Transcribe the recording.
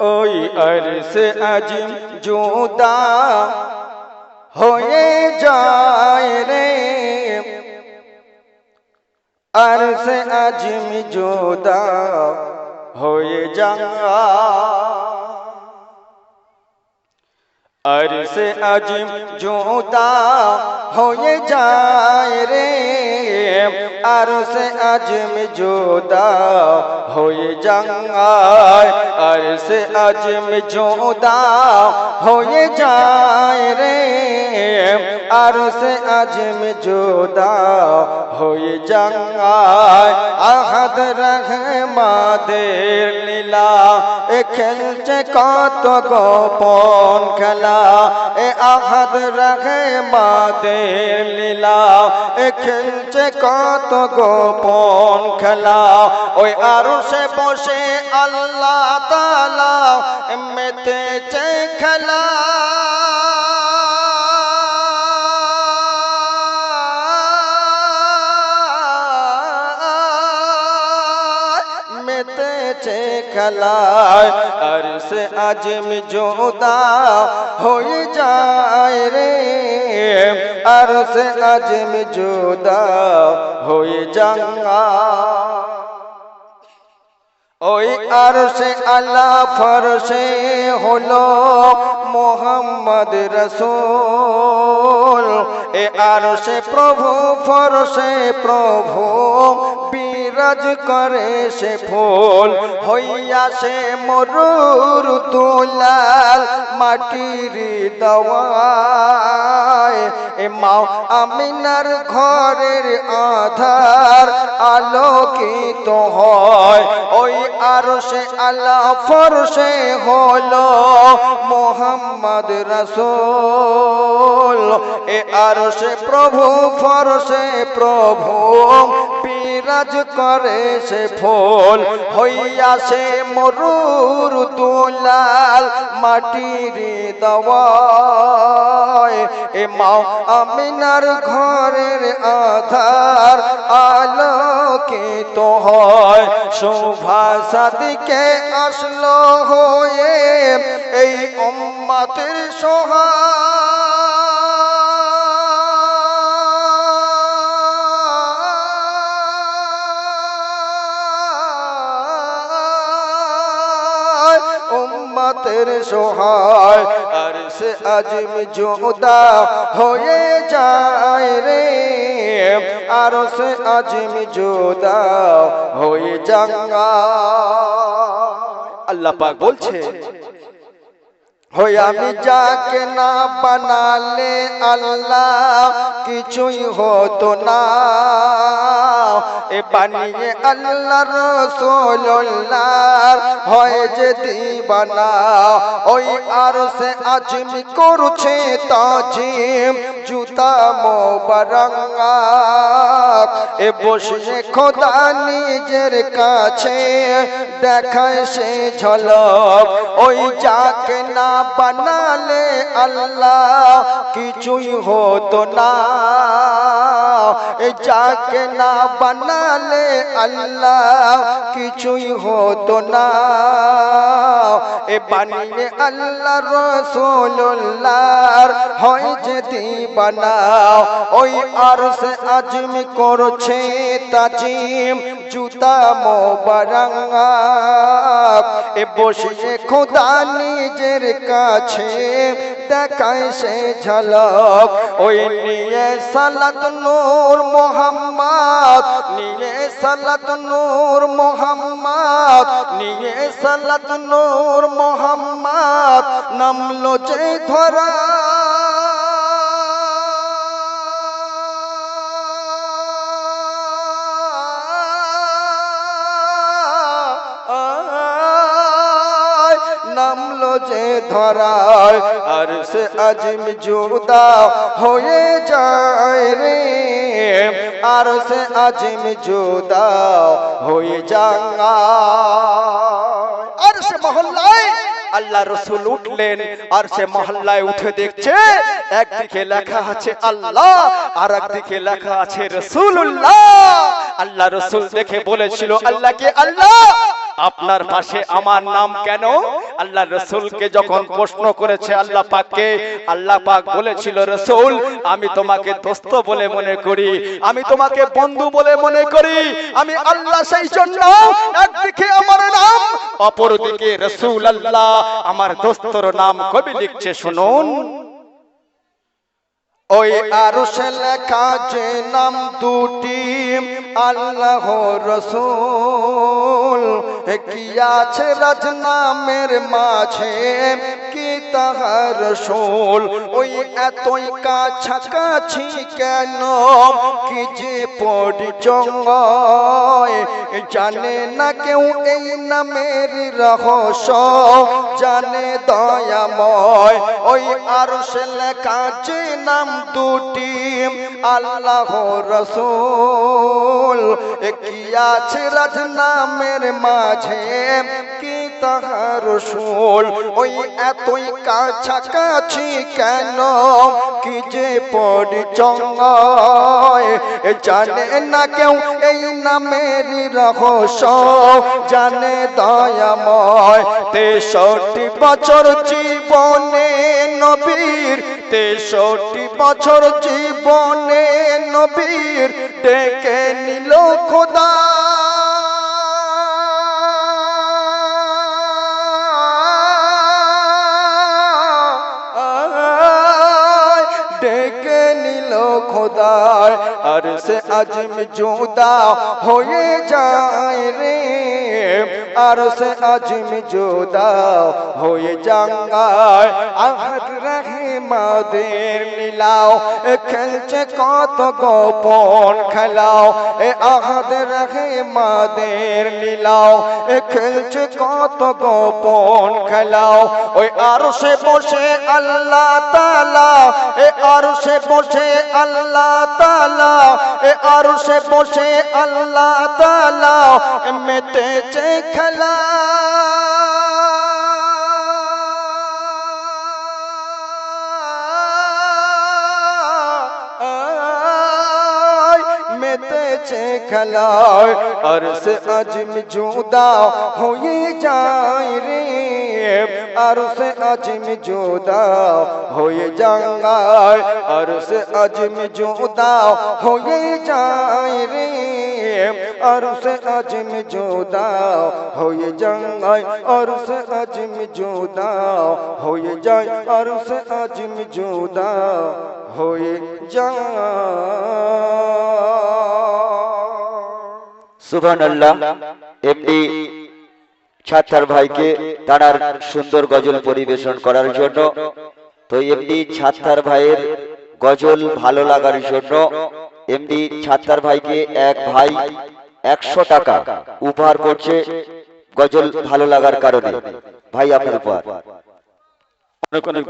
ওই আরস আজিম জুদা হয়ে যায় রে। আরস আজিম জুদা হয়ে যায়। আর সে আজিম জোদা হয়ে যায় রে। আর সে আজিম জোদা হয়ে যায় আর সে আজিম জোদা হয়ে যায় রে। আর সে আজিম জোদা হয়ে যায়। আহাদ রহমাদের লীলা খেলছে কত গোপন খেলা। এ আহাদ মাদের লীলা। এ খেলছে কত গোপন খেলা। ওই আরও সে বসে আল্লাহ তালা মেতেছে খেলা। খেলায় আর সে আজম জোদা হয়ে যায় রে। আর সে আজম জোদা হয়ে যায়। ওই আরশে আল্লাহ ফরসে হলো মোহাম্মদ রসুল। এ আরশে প্রভু, ফরসে প্রভু বিরাজ করে সে ফুল হইয়া সে মরুর দুলাল মাটির দেওয়ায়। এ মাও আমিনার ঘরের আধার আলোকিত হয়। ওই আর সে আল্লাহ ফরসে হলো মোহাম্মদ রসুল। এ আর সে প্রভু ফরসে প্রভু বিরাজ করে সে ফুল হইয়া সে মরুর দুলাল মাটির দেওয়ায়। এ মাও আমিনার ঘরের আধার আলোকিত হয়। শোভা সাদিকে আসলো হয়ে এই উম্মাতের সহায়, আর সে আজম জোদা হয়ে যায় রে। আর সে আজম জোদা হয়ে যাঙ্গা আল্লাহ পাক বলছে হই আমি যাকে না বানালে আল্লাহ কিছুই হতো না। এ বানিয়ে আল্লাহ রসোল্লাহ হয় যে দিবানা, ওই আর সে আজমি করছে তাজিম, জুতা মোবারঙ্গা এ বসে খোদা নিজের কাছে, দেখায় সে ঝলক। ওই যাকে না বানালে আল্লাহ কিছুই হতো না। যাকে না বানালে আল্লাহ কিছুই হতো না। এ বানিয়ে আল্লাহ রসোল্লার হয় যে দিবানাও ওই আর সে আজমি করছে তাজিম জুতা মোবারঙ্গা এ বসে খোদা নিজের কাছে দেখায় সে ঝলক। ওই নিয়ে সালাত নূর মোহাম্মদ নিয়ে সালাত নূর মোহাম্মদ নিয়ে সালাত নূর মোহাম্মদ নামলো যে ধরা ধরায়, আর সে আজম জুদা হয়ে যায় রে। আর সে আজম জুদা হয়ে যায়। আর সে মহল্লায় আল্লাহ রসুল উঠলেন, আর সে মহল্লায় উঠে দেখছে, একদিকে লেখা আছে আল্লাহ, আর একদিকে লেখা আছে রসুল্লাহ আল্লাহ রসুল দেখে বলেছিল আল্লাহকে আল্লাহ? আপনার পাশে আমার নাম কেন? আল্লাহ রসুলকে যখন প্রশ্ন করেছে আল্লাহ পাককে আল্লাহ পাক বলেছিল রসুল আমি তোমাকে দোস্ত বলে মনে করি আমি তোমাকে বন্ধু বলে মনে করি আমি আল্লাহ সেই জন্য একদিকে আমার নাম অপরদিকে রসুল আল্লাহ আমার দোস্তর নাম কবি লিখছে শুনুন। ওই আরশে লেখা যে নাম দুটি আল্লাহ রসুল। কি আছে রাজ মের মাঝে? তাহার রসুল ওই এতই কাছাকাছি কেন? কি যে পরিচয় জানে না কেউ এই নামের রহস্য। জানে দয়াময়, ওই লেখা যে নাম দুটি, আল্লাহ রসুল। কি আছে রাজ নামের মাঝে? কি তাহার রসুল ওই এতই কাছাকাছি কেন? কি যে পরিচয়? জানে না কেউ এই নামের রহস্য। জানে দয়াময়, তেষট্টি বছর জীবনে নবীর, তেষট্টি বছর জীবনে নবীর ডেকে নিল খোদা। খোদার আর সে আজম জুদা হয়ে যায় রে। আর সে আজম জুদা হয়ে জাঙ্গায় আহাদ রাহে মাদের মিলাও খেলছে কত গোপন খেলাও। এ আহাদ রাহে মাদের লীলাও এ খেলছে কত গোপন খেলাও। ওই আরও সে বসে আল্লাহ তালা এ আরও সে বসে আল্লাহ তালা এ আরও সে বসে আল্লাহ তালা মেতেছে খেলা। মেতেছে খেলায় আর সে আজম জুদা হয়ে যায় রে আর সে আজম জুদা হয়ে যায় আর সে আজম জুদা হয়ে যায় রে আর সে আজম জুদা হয়ে যায় আর সে আজম জুদা হয়ে সুবহান ভাইকে সুন্দর গজল পরিবেশন তো এমনি ভাইয়ের গজল ভালো এমনি ভাইকে এক ভাই একশো টাকা উপহার করছে গজল ভালো লাগার কারণে। ভাই, আপনার উপহার। অনেক অনেক